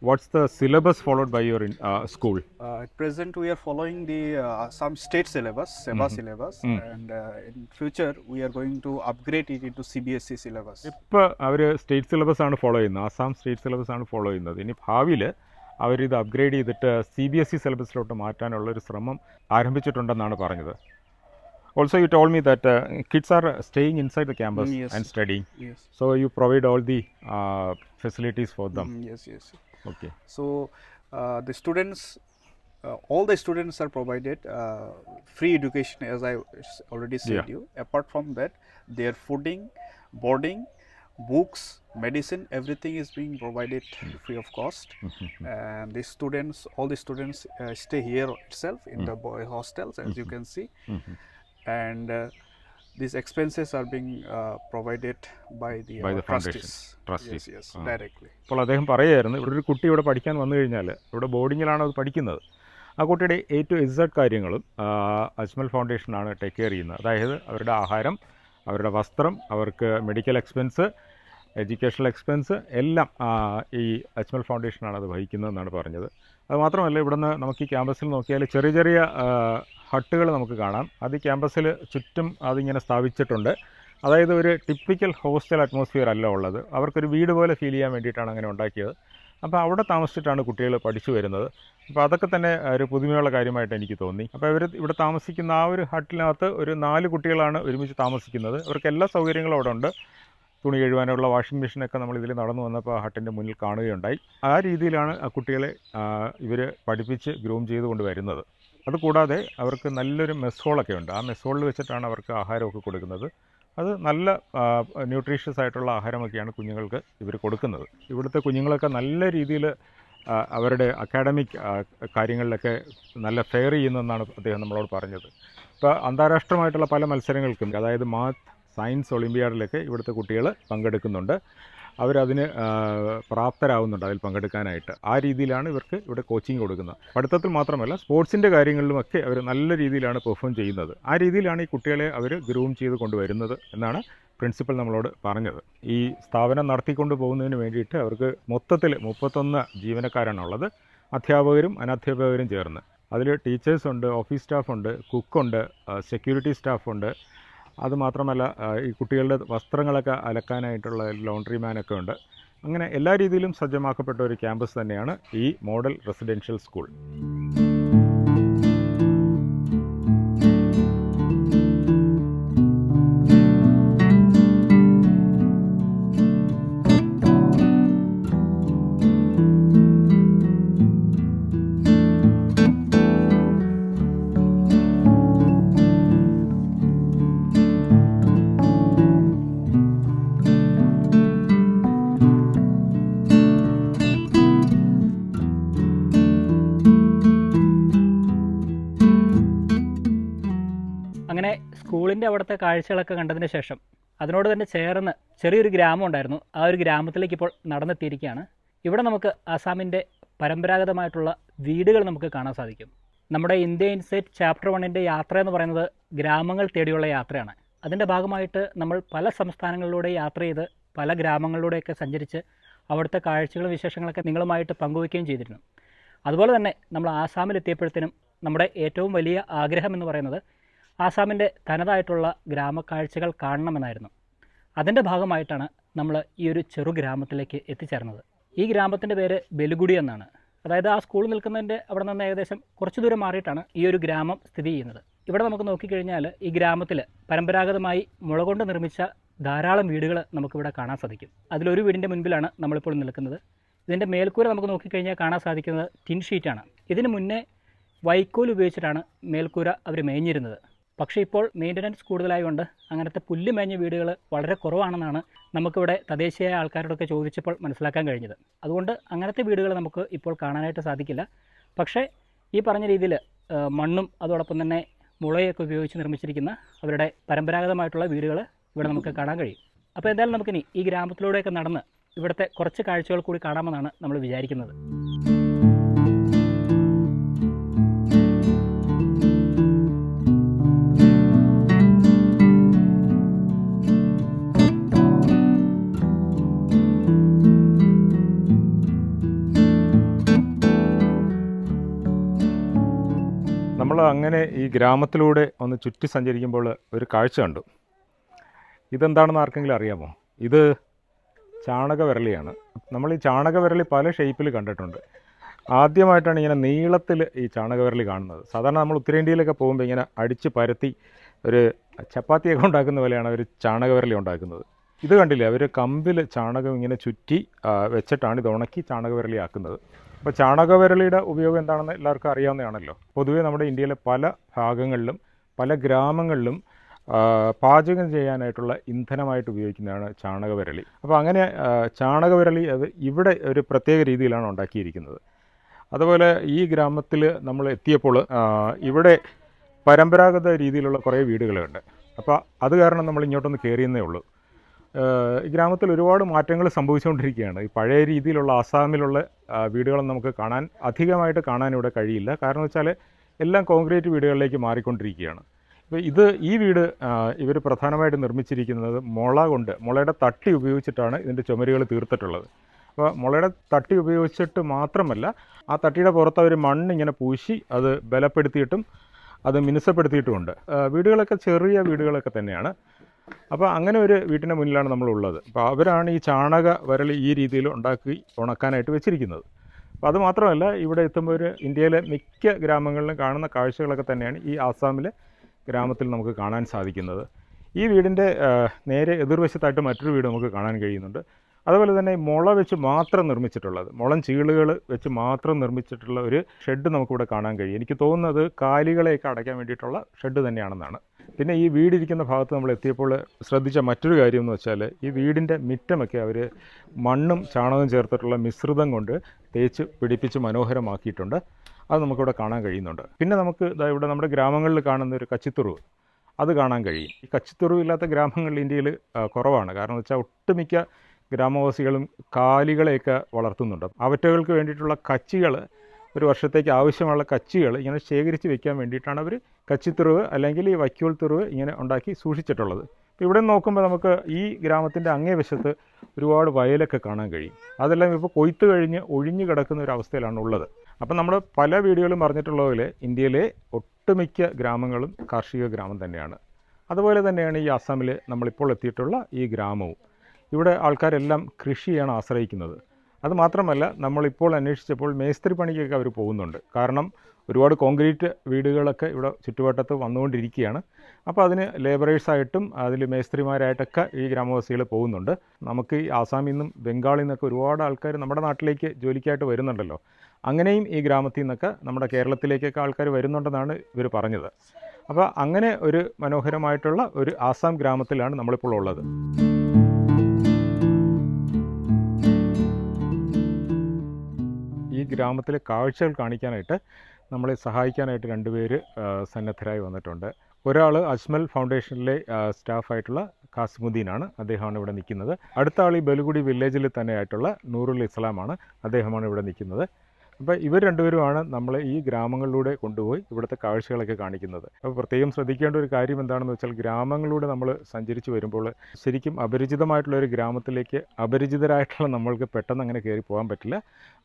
what's the syllabus followed by your school Uh, at present, we are following the uh, some state syllabus, SEBA mm -hmm. syllabus, mm. and uh, in future we are going to upgrade it into CBSE syllabus. ഇപ്പോൾ അവർ state syllabus ആണ് follow ചെയ്യുന്നത് Assam state syllabus ആണ് follow ചെയ്യുന്നത് ഇനി ഭാവിയിൽ അവരിത് upgrade ചെയ്തിട്ട് സി ബി എസ് ഇ സിലബസിലോട്ട് മാറ്റാനുള്ള ഒരു ശ്രമം ആരംഭിച്ചിട്ടുണ്ടെന്നാണ് പറഞ്ഞത് also you told me that kids are staying inside the campus and studying so you provide all the facilities for them yes yes. Okay. So uh, the students, uh, all the students are provided uh, free education as I already said yeah. you. Apart from that, their fooding, boarding, books, medicine, everything is being provided free of cost. Mm-hmm. and the students, all the students uh, stay here itself in mm. the boy hostels as you mm-hmm. can see. Mm-hmm. and uh, these expenses are being uh, provided by the, By the foundation, trustees. trustees. Yes, yes, Ah. directly. അപ്പോൾ അദ്ദേഹം പറയുമായിരുന്നു ഇവിടെ ഒരു കുട്ടി ഇവിടെ പഠിക്കാൻ വന്നു കഴിഞ്ഞാൽ ഇവിടെ ബോർഡിങ്ങിലാണ് അത് പഠിക്കുന്നത് ആ കുട്ടിയുടെ എ ടു ഇസഡ് കാര്യങ്ങളും അജ്മൽ ഫൗണ്ടേഷനാണ് ടേക്ക് കെയർ ചെയ്യുന്നത് അതായത് അവരുടെ ആഹാരം അവരുടെ വസ്ത്രം അവർക്ക് മെഡിക്കൽ എക്സ്പെൻസ് എഡ്യൂക്കേഷണൽ എക്സ്പെൻസ് എല്ലാം ഈ അജ്മൽ ഫൗണ്ടേഷനാണ് അത് വഹിക്കുന്നതെന്നാണ് പറഞ്ഞത് അതുമാത്രമല്ല ഇവിടുന്ന് നമുക്ക് ഈ ക്യാമ്പസിൽ നോക്കിയാൽ ചെറിയ ചെറിയ ഹട്ടുകൾ നമുക്ക് കാണാം. അത് ക്യാമ്പസിൽ ചുറ്റും അതിങ്ങനെ സ്ഥാപിച്ചിട്ടുണ്ട്. അതായത് ഒരു ടിപ്പിക്കൽ ഹോസ്റ്റൽ അറ്റ്മോസ്ഫിയർ അല്ല ഉള്ളത്. അവർക്കൊരു വീട് പോലെ ഫീൽ ചെയ്യാൻ വേണ്ടിയിട്ടാണ് അങ്ങനെ ഉണ്ടാക്കിയത്. അപ്പോൾ അവിടെ താമസിച്ചിട്ടാണ് കുട്ടികൾ പഠിച്ചു വരുന്നത്. അപ്പോൾ അതൊക്കെ തന്നെ ഒരു പുതുമയുള്ള കാര്യമായിട്ട് എനിക്ക് തോന്നി. അപ്പോൾ ഇവർ ഇവിടെ താമസിക്കുന്ന ആ ഒരു ഹട്ടിനകത്ത് ഒരു നാല് കുട്ടികളാണ് ഒരുമിച്ച് താമസിക്കുന്നത്. അവർക്ക് എല്ലാ സൗകര്യങ്ങളും അവിടെ ഉണ്ട്. തുണി കഴുകാനുള്ള വാഷിംഗ് മെഷീനൊക്കെ നമ്മൾ ഇതിൽ നടന്നു വന്നപ്പോൾ ആ ഹട്ടിന്റെ മുന്നിൽ കാണുകയുണ്ടായി. ആ രീതിയിലാണ് ആ കുട്ടികളെ ഇവർ പഠിപ്പിച്ച് ഗ്രൂം ചെയ്തുകൊണ്ട് വരുന്നത്. അതുകൂടാതെ അവർക്ക് നല്ലൊരു മെസ് ഹോളൊക്കെ ഉണ്ട്. ആ മെസ് ഹോളിൽ വെച്ചിട്ടാണ് അവർക്ക് ആഹാരമൊക്കെ കൊടുക്കുന്നത്. അത് നല്ല ന്യൂട്രീഷ്യസ് ആയിട്ടുള്ള ആഹാരമൊക്കെയാണ് കുഞ്ഞുങ്ങൾക്ക് ഇവർ കൊടുക്കുന്നത്. ഇവിടുത്തെ കുഞ്ഞുങ്ങളൊക്കെ നല്ല രീതിയിൽ അവരുടെ അക്കാഡമിക് കാര്യങ്ങളിലൊക്കെ നല്ല ഫെയർ ചെയ്യുന്നെന്നാണ് അദ്ദേഹം നമ്മളോട് പറഞ്ഞത്. ഇപ്പോൾ അന്താരാഷ്ട്രമായിട്ടുള്ള പല മത്സരങ്ങൾക്കും അതായത് മാത്ത് സയൻസ് ഒളിമ്പിയാഡിലൊക്കെ ഇവിടുത്തെ കുട്ടികൾ പങ്കെടുക്കുന്നുണ്ട്. അവരതിന് പ്രാപ്തരാകുന്നുണ്ട് അതിൽ പങ്കെടുക്കാനായിട്ട്. ആ രീതിയിലാണ് ഇവർക്ക് ഇവിടെ കോച്ചിങ് കൊടുക്കുന്നത്. പഠിത്തത്തിൽ മാത്രമല്ല സ്പോർട്സിന്റെ കാര്യങ്ങളിലുമൊക്കെ അവർ നല്ല രീതിയിലാണ് പെർഫോം ചെയ്യുന്നത്. ആ രീതിയിലാണ് ഈ കുട്ടികളെ അവർ ഗ്രൂം ചെയ്ത് കൊണ്ടുവരുന്നത് എന്നാണ് പ്രിൻസിപ്പൽ നമ്മളോട് പറഞ്ഞത്. ഈ സ്ഥാപനം നടത്തിക്കൊണ്ട് പോകുന്നതിന് വേണ്ടിയിട്ട് അവർക്ക് മൊത്തത്തിൽ മുപ്പത്തൊന്ന് ജീവനക്കാരാണുള്ളത്. അധ്യാപകരും അനധ്യാപകരും ചേർന്ന്. അതിൽ ടീച്ചേഴ്സ് ഉണ്ട് ഓഫീസ് സ്റ്റാഫുണ്ട് കുക്കുണ്ട് സെക്യൂരിറ്റി സ്റ്റാഫുണ്ട് അതുമാത്രമല്ല ഈ കുട്ടികളുടെ വസ്ത്രങ്ങളൊക്കെ അലക്കാനായിട്ടുള്ള ലോണ്ടറി മാനൊക്കെ ഉണ്ട്. അങ്ങനെ എല്ലാ രീതിയിലും സജ്ജമാക്കപ്പെട്ട ഒരു ക്യാമ്പസ് തന്നെയാണ് ഈ മോഡൽ റെസിഡൻഷ്യൽ സ്കൂൾ അങ്ങനെ സ്കൂളിന്റെ അവിടുത്തെ കാഴ്ചകളൊക്കെ കണ്ടതിന് ശേഷം അതിനോട് തന്നെ ചേർന്ന് ചെറിയൊരു ഗ്രാമം ഉണ്ടായിരുന്നു. ആ ഒരു ഗ്രാമത്തിലേക്ക് ഇപ്പോൾ നടന്നെത്തിയിരിക്കുകയാണ്. ഇവിടെ നമുക്ക് ആസാമിന്റെ പരമ്പരാഗതമായിട്ടുള്ള വീടുകൾ നമുക്ക് കാണാൻ സാധിക്കും. നമ്മുടെ ഇന്ത്യ ഇൻസൈറ്റ് ചാപ്റ്റർ വണ്ണിന്റെ യാത്ര എന്ന് പറയുന്നത് ഗ്രാമങ്ങൾ തേടിയുള്ള യാത്രയാണ്. അതിന്റെ ഭാഗമായിട്ട് നമ്മൾ പല സംസ്ഥാനങ്ങളിലൂടെ യാത്ര ചെയ്ത് പല ഗ്രാമങ്ങളിലൂടെയൊക്കെ സഞ്ചരിച്ച് അവിടുത്തെ കാഴ്ചകളും വിശേഷങ്ങളൊക്കെ നിങ്ങളുമായിട്ട് പങ്കുവയ്ക്കുകയും ചെയ്തിരുന്നു. അതുപോലെ തന്നെ നമ്മൾ ആസാമിൽ ആസാമിലെത്തിയപ്പോഴത്തേനും നമ്മുടെ ഏറ്റവും വലിയ ആഗ്രഹം എന്ന് പറയുന്നത് ആസാമിന്റെ തനതായിട്ടുള്ള ഗ്രാമക്കാഴ്ചകൾ കാണണമെന്നായിരുന്നു. അതിന്റെ ഭാഗമായിട്ടാണ് നമ്മൾ ഈ ഒരു ചെറു ഗ്രാമത്തിലേക്ക് എത്തിച്ചേർന്നത്. ഈ ഗ്രാമത്തിന്റെ പേര് ബെലുഗുഡി എന്നാണ്. അതായത് ആ സ്കൂൾ നിൽക്കുന്നതിന്റെ അവിടെ നിന്ന് ഏകദേശം കുറച്ച് ദൂരം മാറിയിട്ടാണ് ഈ ഒരു ഗ്രാമം സ്ഥിതി ചെയ്യുന്നത്. ഇവിടെ നമുക്ക് നോക്കിക്കഴിഞ്ഞാൽ ഈ ഗ്രാമത്തിൽ പരമ്പരാഗതമായി മുള കൊണ്ട് നിർമ്മിച്ച ധാരാളം വീടുകൾ നമുക്കിവിടെ കാണാൻ സാധിക്കും. അതിലൊരു വീടിന്റെ മുൻപിലാണ് നമ്മളിപ്പോൾ നിൽക്കുന്നത്. ഇതിന്റെ മേൽക്കൂര നമുക്ക് നോക്കിക്കഴിഞ്ഞാൽ കാണാൻ സാധിക്കുന്നത് ടിൻ ഷീറ്റാണ്. ഇതിന് മുന്നേ വൈക്കോൽ ഉപയോഗിച്ചിട്ടാണ് മേൽക്കൂര അവർ മേഞ്ഞിരുന്നത്. പക്ഷേ ഇപ്പോൾ മെയിന്റനൻസ് കൂടുതലായതുകൊണ്ട് അങ്ങനത്തെ പുല്ല് മേഞ്ഞ വീടുകൾ വളരെ കുറവാണെന്നാണ് നമുക്കിവിടെ തദ്ദേശീയ ആൾക്കാരോടൊക്കെ ചോദിച്ചപ്പോൾ മനസ്സിലാക്കാൻ കഴിഞ്ഞത്. അതുകൊണ്ട് അങ്ങനത്തെ വീടുകൾ നമുക്ക് ഇപ്പോൾ കാണാനായിട്ട് സാധിക്കില്ല. പക്ഷേ ഈ പറഞ്ഞ രീതിയിൽ മണ്ണും അതോടൊപ്പം തന്നെ മുളയൊക്കെ ഉപയോഗിച്ച് നിർമ്മിച്ചിരിക്കുന്ന അവരുടെ പരമ്പരാഗതമായിട്ടുള്ള വീടുകൾ ഇവിടെ നമുക്ക് കാണാൻ കഴിയും. അപ്പോൾ എന്തായാലും നമുക്കിനി ഈ ഗ്രാമത്തിലൂടെയൊക്കെ നടന്ന് ഇവിടുത്തെ കുറച്ച് കാഴ്ചകൾ കൂടി കാണാമെന്നാണ് നമ്മൾ വിചാരിക്കുന്നത്. അങ്ങനെ ഈ ഗ്രാമത്തിലൂടെ ഒന്ന് ചുറ്റി സഞ്ചരിക്കുമ്പോൾ ഒരു കാഴ്ച കണ്ടു. ഇതെന്താണെന്ന് ആർക്കെങ്കിലും അറിയാമോ? ഇത് ചാണകവിരളിയാണ് നമ്മൾ ഈ ചാണകവിരളി പല ഷേപ്പിൽ കണ്ടിട്ടുണ്ട്. ആദ്യമായിട്ടാണ് ഇങ്ങനെ നീളത്തിൽ ഈ ചാണകവിരളി കാണുന്നത്. സാധാരണ നമ്മൾ ഉത്തരേന്ത്യയിലൊക്കെ പോകുമ്പോൾ ഇങ്ങനെ അടിച്ച് പരത്തി ഒരു ചപ്പാത്തിയൊക്കെ ഉണ്ടാക്കുന്ന പോലെയാണ് അവർ ചാണകവിരളി ഉണ്ടാക്കുന്നത്. ഇത് കണ്ടില്ലേ? അവർ കമ്പിൽ ചാണകം ഇങ്ങനെ ചുറ്റി വെച്ചിട്ടാണ് ഇത് ഉണക്കി ചാണകവിരളി ആക്കുന്നത് അപ്പോൾ ചാണകവിരളിയുടെ ഉപയോഗം എന്താണെന്ന് എല്ലാവർക്കും അറിയാവുന്നതാണല്ലോ. പൊതുവേ നമ്മുടെ ഇന്ത്യയിലെ പല ഭാഗങ്ങളിലും പല ഗ്രാമങ്ങളിലും പാചകം ചെയ്യാനായിട്ടുള്ള ഇന്ധനമായിട്ട് ഉപയോഗിക്കുന്നതാണ് ചാണകവിരളി. അപ്പോൾ അങ്ങനെ ചാണകവിരളി അത് ഇവിടെ ഒരു പ്രത്യേക രീതിയിലാണ് ഉണ്ടാക്കിയിരിക്കുന്നത്. അതുപോലെ ഈ ഗ്രാമത്തിൽ നമ്മൾ എത്തിയപ്പോൾ ഇവിടെ പരമ്പരാഗത രീതിയിലുള്ള കുറേ വീടുകളുണ്ട്. അപ്പോൾ അത് കാരണം നമ്മൾ ഇങ്ങോട്ടൊന്ന് കയറിയെന്നേ ഉള്ളൂ. ഈ ഗ്രാമത്തിൽ ഒരുപാട് മാറ്റങ്ങൾ സംഭവിച്ചുകൊണ്ടിരിക്കുകയാണ്. ഈ പഴയ രീതിയിലുള്ള ആസാമിലുള്ള ആ, വീടുകളൊന്നും നമുക്ക് കാണാൻ അധികമായിട്ട് കാണാൻ ഇവിടെ കഴിയില്ല. കാരണം വെച്ചാൽ എല്ലാം കോൺക്രീറ്റ് വീടുകളിലേക്ക് മാറിക്കൊണ്ടിരിക്കുകയാണ്. ഇപ്പോൾ ഇത് ഈ വീട് ഇവർ പ്രധാനമായിട്ട് നിർമ്മിച്ചിരിക്കുന്നത് മുള കൊണ്ട് മുളയുടെ തട്ടി ഉപയോഗിച്ചിട്ടാണ് ഇതിന്റെ ചുമരുകൾ തീർത്തിട്ടുള്ളത്. അപ്പോൾ മുളയുടെ തട്ടി ഉപയോഗിച്ചിട്ട് മാത്രമല്ല ആ തട്ടിയുടെ പുറത്ത് അവർ മണ്ണ് ഇങ്ങനെ പൂശി അത് ബലപ്പെടുത്തിയിട്ടും അത് മിനുസപ്പെടുത്തിയിട്ടുമുണ്ട്. വീടുകളൊക്കെ ചെറിയ വീടുകളൊക്കെ തന്നെയാണ്. അപ്പോൾ അങ്ങനെ ഒരു വീട്ടിന്റെ മുന്നിലാണ് നമ്മളുള്ളത്. അപ്പോൾ അവരാണ് ഈ ചാണക വരളി ഈ രീതിയിൽ ഉണ്ടാക്കി ഉണക്കാനായിട്ട് വെച്ചിരിക്കുന്നത്. അപ്പോൾ അത് മാത്രമല്ല ഇവിടെ എത്തുമ്പോൾ ഒരു ഇന്ത്യയിലെ മിക്ക ഗ്രാമങ്ങളിലും കാണുന്ന കാഴ്ചകളൊക്കെ തന്നെയാണ് ഈ ആസാമിലെ ഗ്രാമത്തിൽ നമുക്ക് കാണാൻ സാധിക്കുന്നത്. ഈ വീടിന്റെ നേരെ എതിർവശത്തായിട്ട് മറ്റൊരു വീട് നമുക്ക് കാണാൻ കഴിയുന്നുണ്ട്. അതുപോലെ തന്നെ മുള വെച്ച് മാത്രം നിർമ്മിച്ചിട്ടുള്ളത് മുളം ചീളുകൾ വെച്ച് മാത്രം നിർമ്മിച്ചിട്ടുള്ള ഒരു ഷെഡ് നമുക്കിവിടെ കാണാൻ കഴിയും. എനിക്ക് തോന്നുന്നത് കാലികളെയൊക്കെ അടയ്ക്കാൻ വേണ്ടിയിട്ടുള്ള ഷെഡ് തന്നെയാണെന്നാണ്. പിന്നെ ഈ വീടിരിക്കുന്ന ഭാഗത്ത് നമ്മൾ എത്തിയപ്പോൾ ശ്രദ്ധിച്ച മറ്റൊരു കാര്യം എന്ന് വെച്ചാൽ ഈ വീടിന്റെ മിറ്റമൊക്കെ അവർ മണ്ണും ചാണകവും ചേർത്തിട്ടുള്ള മിശ്രിതം കൊണ്ട് തേച്ച് പിടിപ്പിച്ച് മനോഹരമാക്കിയിട്ടുണ്ട്. അത് നമുക്കിവിടെ കാണാൻ കഴിയുന്നുണ്ട്. പിന്നെ നമുക്ക് ഇതാ ഇവിടെ നമ്മുടെ ഗ്രാമങ്ങളിൽ കാണുന്ന ഒരു കച്ചിത്തുറവ് അത് കാണാൻ കഴിയും. ഈ കച്ചിത്തുറവില്ലാത്ത ഗ്രാമങ്ങൾ ഇന്ത്യയിൽ കുറവാണ്. കാരണം വെച്ചാൽ ഒട്ടുമിക്ക ഗ്രാമവാസികളും കാലികളെയൊക്കെ വളർത്തുന്നുണ്ട്. അവറ്റകൾക്ക് വേണ്ടിയിട്ടുള്ള കച്ചികൾ ഒരു വർഷത്തേക്ക് ആവശ്യമുള്ള കച്ചികൾ ഇങ്ങനെ ശേഖരിച്ച് വെക്കാൻ വേണ്ടിയിട്ടാണ് അവർ കച്ചിത്തുറവ് അല്ലെങ്കിൽ ഈ വൈക്കോൽ തുറവ് ഇങ്ങനെ ഉണ്ടാക്കി സൂക്ഷിച്ചിട്ടുള്ളത്. ഇവിടെ നോക്കുമ്പോൾ നമുക്ക് ഈ ഗ്രാമത്തിന്റെ അങ്ങേ വശത്ത് ഒരുപാട് വയലൊക്കെ കാണാൻ കഴിയും. അതെല്ലാം ഇപ്പോൾ കൊയ്ത്ത് കഴിഞ്ഞ് ഒഴിഞ്ഞു കിടക്കുന്ന ഒരു അവസ്ഥയിലാണ് ഉള്ളത്. അപ്പം നമ്മൾ പല വീഡിയോയിലും പറഞ്ഞിട്ടുള്ള പോലെ ഇന്ത്യയിലെ ഒട്ടുമിക്ക ഗ്രാമങ്ങളും കാർഷിക ഗ്രാമം തന്നെയാണ്. അതുപോലെ തന്നെയാണ് ഈ ആസാമിൽ നമ്മളിപ്പോൾ എത്തിയിട്ടുള്ള ഈ ഗ്രാമവും. ഇവിടെ ആൾക്കാരെല്ലാം കൃഷിയാണ് ആശ്രയിക്കുന്നത്. അത് മാത്രമല്ല നമ്മളിപ്പോൾ അന്വേഷിച്ചപ്പോൾ മേസ്ത്രി പണിക്കൊക്കെ അവർ പോകുന്നുണ്ട്. കാരണം ഒരുപാട് കോൺക്രീറ്റ് വീടുകളൊക്കെ ഇവിടെ ചുറ്റുവട്ടത്ത് വന്നുകൊണ്ടിരിക്കുകയാണ്. അപ്പോൾ അതിന് ലേബറേഴ്സായിട്ടും അതിൽ മേസ്ത്രിമാരായിട്ടൊക്കെ ഈ ഗ്രാമവാസികൾ പോകുന്നുണ്ട്. നമുക്ക് ഈ ആസാമിൽ നിന്നും ബംഗാളിൽ നിന്നൊക്കെ ഒരുപാട് ആൾക്കാർ നമ്മുടെ നാട്ടിലേക്ക് ജോലിക്കായിട്ട് വരുന്നുണ്ടല്ലോ. അങ്ങനെയും ഈ ഗ്രാമത്തിൽ നിന്നൊക്കെ നമ്മുടെ കേരളത്തിലേക്കൊക്കെ ആൾക്കാർ വരുന്നുണ്ടെന്നാണ് ഇവർ പറഞ്ഞത്. അപ്പോൾ അങ്ങനെ ഒരു മനോഹരമായിട്ടുള്ള ഒരു ആസാം ഗ്രാമത്തിലാണ് നമ്മളിപ്പോൾ ഉള്ളത്. ഗ്രാമത്തിലെ കാഴ്ചകൾ കാണിക്കാനായിട്ട് നമ്മളെ സഹായിക്കാനായിട്ട് രണ്ടുപേര് സന്നദ്ധരായി വന്നിട്ടുണ്ട്. ഒരാൾ അജ്മൽ ഫൗണ്ടേഷനിലെ സ്റ്റാഫായിട്ടുള്ള കാസിമുദ്ദീനാണ്. അദ്ദേഹമാണ് ഇവിടെ നിൽക്കുന്നത്. അടുത്ത ആൾ ഈ ബലുഗുടി വില്ലേജിൽ തന്നെയായിട്ടുള്ള നൂറുൽ ഇസ്ലാമാണ്. അദ്ദേഹമാണ് ഇവിടെ നിൽക്കുന്നത്. അപ്പോൾ ഇവർ രണ്ടുപേരുമാണ് നമ്മളെ ഈ ഗ്രാമങ്ങളിലൂടെ കൊണ്ടുപോയി ഇവിടുത്തെ കാഴ്ചകളൊക്കെ കാണിക്കുന്നത്. അപ്പോൾ പ്രത്യേകം ശ്രദ്ധിക്കേണ്ട ഒരു കാര്യം എന്താണെന്ന് വെച്ചാൽ ഗ്രാമങ്ങളിലൂടെ നമ്മൾ സഞ്ചരിച്ച് വരുമ്പോൾ ശരിക്കും അപരിചിതമായിട്ടുള്ള ഒരു ഗ്രാമത്തിലേക്ക് അപരിചിതരായിട്ടുള്ള നമ്മൾക്ക് പെട്ടെന്ന് അങ്ങനെ കയറി പോകാൻ പറ്റില്ല.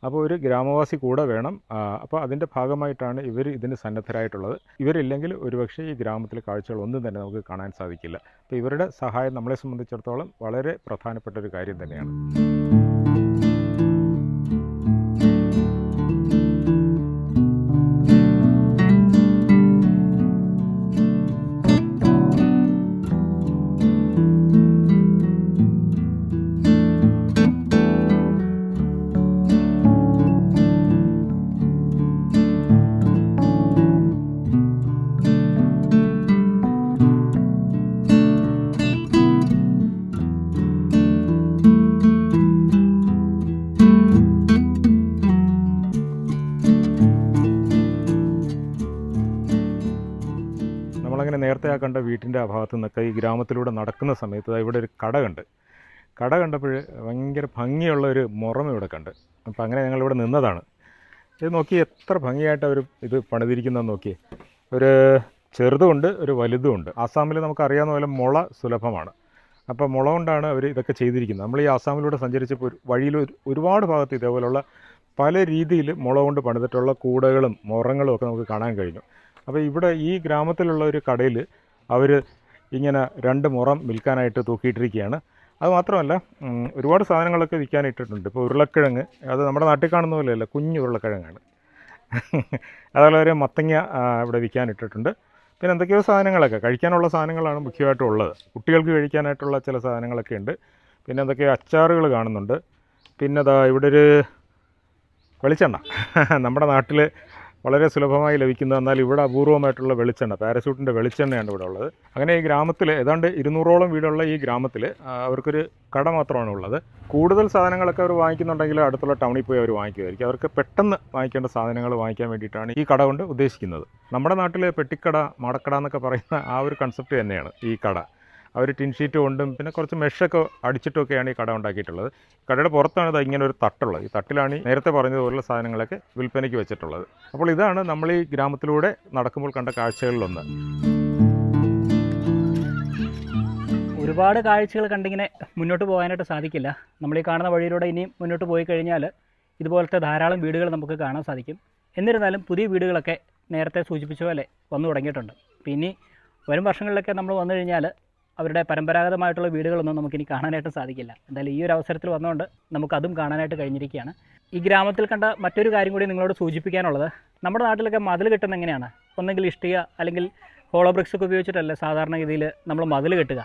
അപ്പോൾ ഒരു ഗ്രാമവാസി കൂടെ വേണം. അപ്പോൾ അതിന്റെ ഭാഗമായിട്ടാണ് ഇവർ ഇതിന് സന്നദ്ധരായിട്ടുള്ളത്. ഇവരില്ലെങ്കിൽ ഒരുപക്ഷെ ഈ ഗ്രാമത്തിലെ കാഴ്ചകൾ ഒന്നും തന്നെ നമുക്ക് കാണാൻ സാധിക്കില്ല. അപ്പോൾ ഇവരുടെ സഹായം നമ്മളെ സംബന്ധിച്ചിടത്തോളം വളരെ പ്രധാനപ്പെട്ട ഒരു കാര്യം തന്നെയാണ്. വീട്ടിന്റെ ആ ഭാഗത്തു നിന്നൊക്കെ ഈ ഗ്രാമത്തിലൂടെ നടക്കുന്ന സമയത്ത് ഇവിടെ ഒരു കട കണ്ട്. കട കണ്ടപ്പോൾ ഭയങ്കര ഭംഗിയുള്ള ഒരു മുറം ഇവിടെ കണ്ട്. അപ്പോൾ അങ്ങനെ ഞങ്ങളിവിടെ നിന്നതാണ്. ഇത് നോക്കി എത്ര ഭംഗിയായിട്ട് അവർ ഇത് പണിതിരിക്കുന്നതെന്ന് നോക്കി ഒരു ചെറുതുമുണ്ട് ഒരു വലുതുമുണ്ട്. ആസാമിൽ നമുക്കറിയാവുന്ന പോലെ മുള സുലഭമാണ്. അപ്പോൾ മുള കൊണ്ടാണ് അവർ ഇതൊക്കെ ചെയ്തിരിക്കുന്നത്. നമ്മൾ ഈ ആസാമിലൂടെ സഞ്ചരിച്ചപ്പോൾ ഒരു വഴിയിൽ ഒരു ഒരുപാട് ഭാഗത്ത് ഇതേപോലുള്ള പല രീതിയിൽ മുള കൊണ്ട് പണിതിട്ടുള്ള കൂടകളും മുറങ്ങളും ഒക്കെ നമുക്ക് കാണാൻ കഴിഞ്ഞു. അപ്പോൾ ഇവിടെ ഈ ഗ്രാമത്തിലുള്ള ഒരു കടയിൽ അവർ ഇങ്ങനെ രണ്ട് മുറം വിൽക്കാനായിട്ട് തൂക്കിയിട്ടിരിക്കുകയാണ്. അതുമാത്രമല്ല ഒരുപാട് സാധനങ്ങളൊക്കെ വിൽക്കാനിട്ടിട്ടുണ്ട്. ഇപ്പോൾ ഉരുളക്കിഴങ്ങ് അത് നമ്മുടെ നാട്ടിൽ കാണുന്ന പോലെയല്ല കുഞ്ഞു ഉരുളക്കിഴങ്ങാണ്. അതുപോലെ ഒരു മത്തങ്ങ ഇവിടെ വിൽക്കാനിട്ടിട്ടുണ്ട്. പിന്നെ എന്തൊക്കെയോ സാധനങ്ങളൊക്കെ കഴിക്കാനുള്ള സാധനങ്ങളാണ് മുഖ്യമായിട്ടും ഉള്ളത്. കുട്ടികൾക്ക് കഴിക്കാനായിട്ടുള്ള ചില സാധനങ്ങളൊക്കെ ഉണ്ട്. പിന്നെ എന്തൊക്കെയോ അച്ചാറുകൾ കാണുന്നുണ്ട്. പിന്നെ ദാ ഇവിടെ ഒരു വെളിച്ചെണ്ണ. നമ്മുടെ നാട്ടിൽ വളരെ സുലഭമായി ലഭിക്കുന്നത് എന്നാൽ ഇവിടെ അപൂർവമായിട്ടുള്ള വെളിച്ചെണ്ണ പാരസൂട്ടിന്റെ വെളിച്ചെണ്ണയാണ് ഇവിടെ ഉള്ളത്. അങ്ങനെ ഈ ഗ്രാമത്തിൽ ഏതാണ്ട് ഇരുന്നൂറോളം വീടുള്ള ഈ ഗ്രാമത്തിൽ അവർക്കൊരു കട മാത്രമാണ് ഉള്ളത്. കൂടുതൽ സാധനങ്ങളൊക്കെ അവർ വാങ്ങിക്കുന്നുണ്ടെങ്കിൽ അടുത്തുള്ള ടൗണിൽ പോയി അവർ വാങ്ങിക്കുമായിരിക്കും. അവർക്ക് പെട്ടെന്ന് വാങ്ങിക്കേണ്ട സാധനങ്ങൾ വാങ്ങിക്കാൻ വേണ്ടിയിട്ടാണ് ഈ കട കൊണ്ട് ഉദ്ദേശിക്കുന്നത്. നമ്മുടെ നാട്ടിലെ പെട്ടിക്കട മടക്കട എന്നൊക്കെ പറയുന്ന ആ ഒരു കൺസെപ്റ്റ് തന്നെയാണ് ഈ കട. അവർ ടിൻ ഷീറ്റും കൊണ്ടും പിന്നെ കുറച്ച് മെഷൊക്കെ അടിച്ചിട്ടൊക്കെയാണ് ഈ കട ഉണ്ടാക്കിയിട്ടുള്ളത്. കടയുടെ പുറത്താണ് ഇത് ഇങ്ങനെ ഒരു തട്ടുള്ളത്. ഈ തട്ടിലാണ് നേരത്തെ പറഞ്ഞതുപോലുള്ള സാധനങ്ങളൊക്കെ വിൽപ്പനയ്ക്ക് വെച്ചിട്ടുള്ളത്. അപ്പോൾ ഇതാണ് നമ്മൾ ഈ ഗ്രാമത്തിലൂടെ നടക്കുമ്പോൾ കണ്ട കാഴ്ചകളിലൊന്ന്. ഒരുപാട് കാഴ്ചകൾ കണ്ടിങ്ങനെ മുന്നോട്ട് പോകാനായിട്ട് സാധിക്കില്ല. നമ്മൾ ഈ കാണുന്ന വഴിയിലൂടെ ഇനിയും മുന്നോട്ട് പോയി കഴിഞ്ഞാൽ ഇതുപോലത്തെ ധാരാളം വീടുകൾ നമുക്ക് കാണാൻ സാധിക്കും. എന്നിരുന്നാലും പുതിയ വീടുകളൊക്കെ നേരത്തെ സൂചിപ്പിച്ച പോലെ വന്നു തുടങ്ങിയിട്ടുണ്ട്. പിന്നെ വരും വർഷങ്ങളിലൊക്കെ നമ്മൾ വന്നു കഴിഞ്ഞാൽ അവരുടെ പരമ്പരാഗതമായിട്ടുള്ള വീടുകളൊന്നും നമുക്കിനി കാണാനായിട്ട് സാധിക്കില്ല. എന്തായാലും ഈ ഒരു അവസരത്തിൽ വന്നുകൊണ്ട് നമുക്കതും കാണാനായിട്ട് കഴിഞ്ഞിരിക്കുകയാണ്. ഈ ഗ്രാമത്തിൽ കണ്ട മറ്റൊരു കാര്യം കൂടി നിങ്ങളോട് സൂചിപ്പിക്കാനുള്ളത് നമ്മുടെ നാട്ടിലൊക്കെ മതിൽ കെട്ടുന്നത് എങ്ങനെയാണ്? ഒന്നെങ്കിൽ ഇഷ്ടിക അല്ലെങ്കിൽ ഹോളോ ബ്രിക്സ് ഒക്കെ ഉപയോഗിച്ചിട്ടല്ലേ സാധാരണഗതിയിൽ നമ്മൾ മതിൽ കെട്ടുക.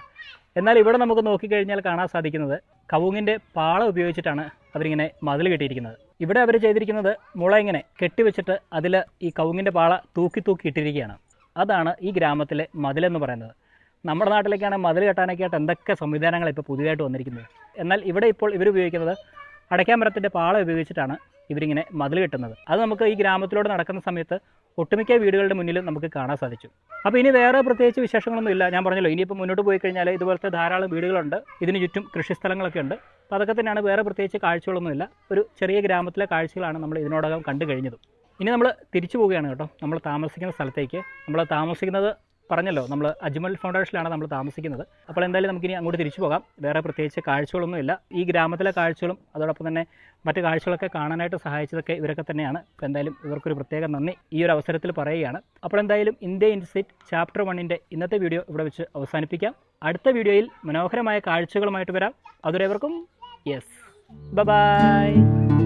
എന്നാൽ ഇവിടെ നമുക്ക് നോക്കിക്കഴിഞ്ഞാൽ കാണാൻ സാധിക്കുന്നത് കവുങ്ങിന്റെ പാള ഉപയോഗിച്ചിട്ടാണ് അവരിങ്ങനെ മതിൽ കെട്ടിയിരിക്കുന്നത്. ഇവിടെ അവർ ചെയ്തിരിക്കുന്നത് മുള ഇങ്ങനെ കെട്ടിവെച്ചിട്ട് അതിൽ ഈ കവുങ്ങിന്റെ പാള തൂക്കി തൂക്കി ഇട്ടിരിക്കുകയാണ്. അതാണ് ഈ ഗ്രാമത്തിലെ മതിലെന്ന് പറയുന്നത്. നമ്മുടെ നാട്ടിലേക്കാണ് മതിൽ കെട്ടാനൊക്കെ ആയിട്ട് എന്തൊക്കെ സംവിധാനങ്ങൾ ഇപ്പോൾ പുതിയതായിട്ട് വന്നിരിക്കുന്നത്? എന്നാൽ ഇവിടെ ഇപ്പോൾ ഇവർ ഉപയോഗിക്കുന്നത് അടയ്ക്കാമരത്തിന്റെ പാള ഉപയോഗിച്ചിട്ടാണ് ഇവരിങ്ങനെ മതിൽ കെട്ടുന്നത്. അത് നമുക്ക് ഈ ഗ്രാമത്തിലൂടെ നടക്കുന്ന സമയത്ത് ഒട്ടുമിക്ക വീടുകളുടെ മുന്നിൽ നമുക്ക് കാണാൻ സാധിച്ചു. അപ്പോൾ ഇനി വേറെ പ്രത്യേകിച്ച് വിശേഷങ്ങളൊന്നും ഇല്ല. ഞാൻ പറഞ്ഞല്ലോ ഇനിയിപ്പോൾ മുന്നോട്ട് പോയി കഴിഞ്ഞാൽ ഇതുപോലത്തെ ധാരാളം വീടുകളുണ്ട്. ഇതിന് ചുറ്റും കൃഷിസ്ഥലങ്ങളൊക്കെ ഉണ്ട്. അപ്പോൾ അതൊക്കെ തന്നെയാണ് വേറെ പ്രത്യേകിച്ച് കാഴ്ചകളൊന്നുമില്ല ഒരു ചെറിയ ഗ്രാമത്തിലെ കാഴ്ചകളാണ് നമ്മൾ ഇതിനോടകം കണ്ടു കഴിഞ്ഞത്. ഇനി നമ്മൾ തിരിച്ചു പോവുകയാണ് കേട്ടോ. നമ്മൾ താമസിക്കുന്ന സ്ഥലത്തേക്ക്. നമ്മൾ താമസിക്കുന്നത് പറഞ്ഞല്ലോ നമ്മൾ അജ്മൽ ഫൗണ്ടേഷനിലാണ് നമ്മൾ താമസിക്കുന്നത്. അപ്പോൾ എന്തായാലും നമുക്കിനി അങ്ങോട്ട് തിരിച്ചു പോകാം. വേറെ പ്രത്യേകിച്ച് കാഴ്ചകളൊന്നുമില്ല ഈ ഗ്രാമത്തിലെ കാഴ്ചകളും അതോടൊപ്പം തന്നെ മറ്റു കാഴ്ചകളൊക്കെ കാണാനായിട്ട് സഹായിച്ചതൊക്കെ ഇവരൊക്കെ തന്നെയാണ്. അപ്പോൾ എന്തായാലും ഇവർക്കൊരു പ്രത്യേക നന്ദി. ഈ ഒരു അവസരത്തിൽ പറയുകയാണ്. അപ്പോൾ എന്തായാലും ഇന്ത്യ ഇൻസൈറ്റ് ചാപ്റ്റർ വണ്ണിന്റെ ഇന്നത്തെ വീഡിയോ ഇവിടെ വെച്ച് അവസാനിപ്പിക്കാം. അടുത്ത വീഡിയോയിൽ മനോഹരമായ കാഴ്ചകളുമായിട്ട് വരാം. അതുവരെവർക്കും യെസ്. ബൈ.